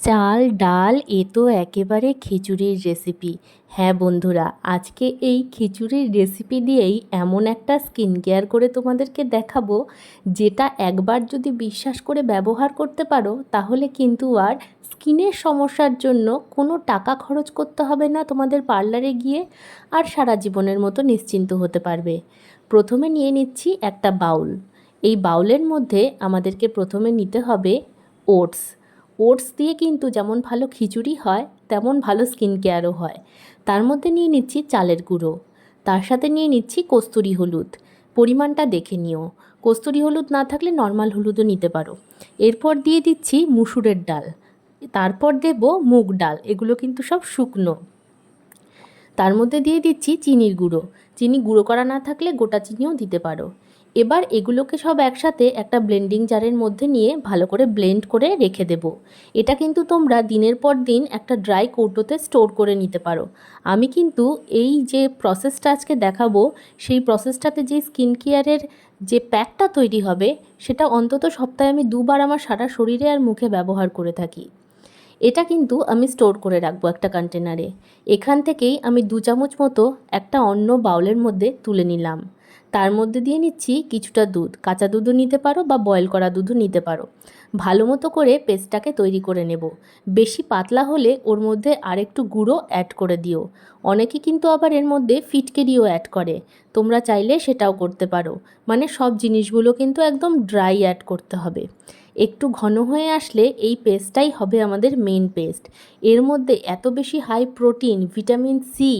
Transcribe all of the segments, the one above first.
চাল, ডাল, এ তো একেবারে খিচুড়ির রেসিপি হ্যাঁ বন্ধুরা, আজকে এই খিচুড়ির রেসিপি দিয়েই এমন একটা স্কিন কেয়ার করে তোমাদেরকে দেখাবো, যেটা একবার যদি বিশ্বাস করে ব্যবহার করতে পারো, তাহলে কিন্তু আর স্কিনের সমস্যার জন্য কোনো টাকা খরচ করতে হবে না তোমাদের পার্লারে গিয়ে, আর সারা জীবনের মতো নিশ্চিন্ত হতে পারবে। প্রথমে নিয়ে নিচ্ছি একটা বাউল। এই বাউলের মধ্যে আমাদেরকে প্রথমে নিতে হবে ওটস। ওটস দিয়ে কিন্তু যেমন ভালো খিচুড়ি হয়, তেমন ভালো স্কিন কেয়ারও হয়। তার মধ্যে নিয়ে নিচ্ছি চালের গুঁড়ো। তার সাথে নিয়ে নিচ্ছি কস্তুরি হলুদ। পরিমাণটা দেখে নিও। কস্তুরি হলুদ না থাকলে নর্মাল হলুদও নিতে পারো। এরপর দিয়ে দিচ্ছি মুসুরের ডাল। তারপর দেব মুগ ডাল। এগুলো কিন্তু সব শুকনো। তার মধ্যে দিয়ে দিচ্ছি চিনির গুঁড়ো। চিনি গুঁড়ো করা না থাকলে গোটা চিনিও দিতে পারো। এবার এগুলোকে সব একসাথে একটা ব্লেন্ডিং জারের মধ্যে নিয়ে ভালো করে ব্লেন্ড করে রেখে দেব। এটা কিন্তু তোমরা দিনের পর দিন একটা ড্রাই কৌটোতে স্টোর করে নিতে পারো। আমি কিন্তু এই যে প্রসেসটা আজকে দেখাবো, সেই প্রসেসটাতে যে স্কিন কেয়ারের যে প্যাকটা তৈরি হবে, সেটা অন্তত সপ্তাহে আমি দুবার আমার সারা শরীরে আর মুখে ব্যবহার করে থাকি। এটা কিন্তু আমি স্টোর করে রাখব একটা কন্টেনারে এখান থেকেই আমি দু চামচ মতো একটা অন্য বাউলের মধ্যে তুলে নিলাম। তার মধ্যে দিয়ে নিচ্ছি কিছুটা দুধ। কাঁচা দুধও নিতে পারো বা বয়েল করা দুধও নিতে পারো। ভালো মতো করে পেস্টটাকে তৈরি করে নেব। বেশি পাতলা হলে ওর মধ্যে আরেকটু গুঁড়ো অ্যাড করে দিও। অনেকে কিন্তু আবার এর মধ্যে ফিটকেরিও অ্যাড করে। তোমরা চাইলে সেটাও করতে পারো। মানে সব জিনিসগুলো কিন্তু একদম ড্রাই অ্যাড করতে হবে। একটু ঘন হয়ে আসলে এই পেস্টটাই হবে আমাদের মেন পেস্ট এর মধ্যে এত বেশি হাই প্রোটিন ভিটামিন সি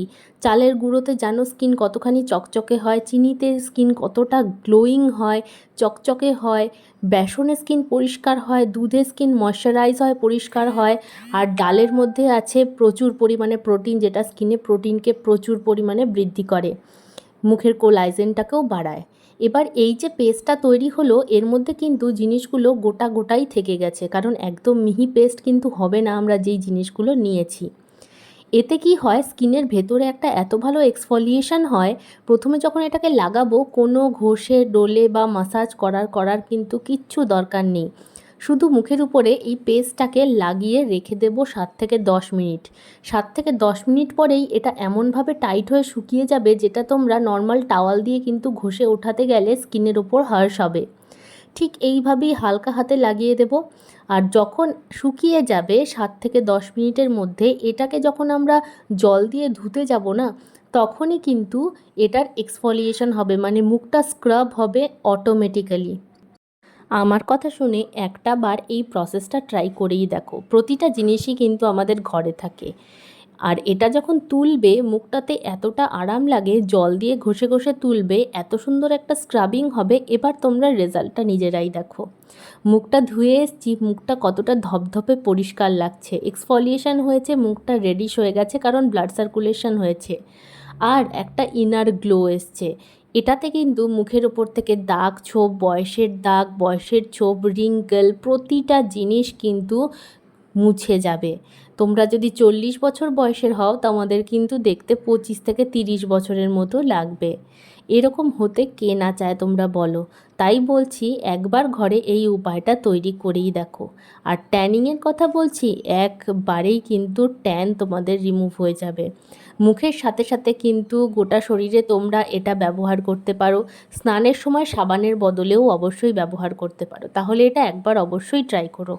চালের গুঁড়োতে জানো স্কিন কতখানি চকচকে হয়, চিনিতে স্কিন কতটা গ্লোয়িং হয়, চকচকে হয়, বেসনে স্কিন পরিষ্কার হয়, দুধে স্কিন ময়শ্চারাইজ হয়, পরিষ্কার হয়, আর ডালের মধ্যে আছে প্রচুর পরিমাণে প্রোটিন যেটা স্কিনে প্রোটিনকে প্রচুর পরিমাণে বৃদ্ধি করে। মুখের কোলাইজেনটাকেও বাড়ায়। এবার এই যে পেস্টটা তৈরি হলো, এর মধ্যে কিন্তু জিনিসগুলো গোটা গোটাই থেকে গেছে, কারণ একদম মিহি পেস্ট কিন্তু হবে না আমরা যেই জিনিসগুলো নিয়েছি। এতে কি হয়, স্কিনের ভেতরে একটা এত ভালো এক্সফলিয়েশন হয়, প্রথমে যখন এটাকে লাগাবো, কোনো ঘষে, ডোলে বা মাসাজ করার করার কিন্তু কিচ্ছু দরকার নেই। শুধু মুখের উপরে এই পেস্টটাকে লাগিয়ে রেখে দেব সাত থেকে দশ মিনিট। সাত থেকে দশ মিনিট পরেই এটা এমনভাবে টাইট হয়ে শুকিয়ে যাবে যেটা তোমরা নর্মাল টাওয়াল দিয়ে কিন্তু ঘষে ওঠাতে গেলে স্কিনের ওপর হার্স হবে। ঠিক এইভাবেই হালকা হাতে লাগিয়ে দেব। আর যখন শুকিয়ে যাবে সাত থেকে দশ মিনিটের মধ্যে এটাকে যখন আমরা জল দিয়ে ধুতে যাব না, তখনই কিন্তু এটার এক্সফলিয়েশন হবে মানে মুখটা স্ক্রাব হবে অটোমেটিক্যালি আমার কথা শুনে একটা বার এই প্রসেসটা ট্রাই করেই দেখো। প্রতিটা জিনিসই কিন্তু আমাদের ঘরে থাকে। আর এটা যখন তুলবে, মুখটাতে এতটা আরাম লাগে, জল দিয়ে ঘষে ঘষে তুলবে, এত সুন্দর একটা স্ক্রাবিং হবে, এবার তোমরা রেজাল্টটা নিজেরাই দেখো। মুখটা ধুয়ে এসছি, মুখটা কতটা ধপধপে পরিষ্কার লাগছে। এক্সফলিয়েশন হয়েছে, মুখটা রেডিশ হয়ে গেছে, কারণ ব্লাড সার্কুলেশন হয়েছে। আর একটা ইনার গ্লো এসছে। এটাতে কিন্তু মুখের ওপর থেকে দাগ ছোপ, বয়সের দাগ, বয়সের ছোপ, রিঙ্কেল, প্রতিটা জিনিস কিন্তু মুছে যাবে। তোমরা যদি চল্লিশ বছর বয়সের হও, তোমাদের কিন্তু দেখতে পঁচিশ থেকে তিরিশ বছরের মতো লাগবে। এরকম হতে কে না চায় তোমরা বলো। তাই বলছি, একবার ঘরে এই উপায়টা তৈরি করেই দেখো। আর ট্যানিংয়ের কথা বলছি, একবারেই কিন্তু ট্যান তোমাদের রিমুভ হয়ে যাবে। মুখের সাথে সাথে কিন্তু গোটা শরীরে তোমরা এটা ব্যবহার করতে পারো। স্নানের সময় সাবানের বদলেও অবশ্যই ব্যবহার করতে পারো। তাহলে এটা একবার অবশ্যই ট্রাই করো।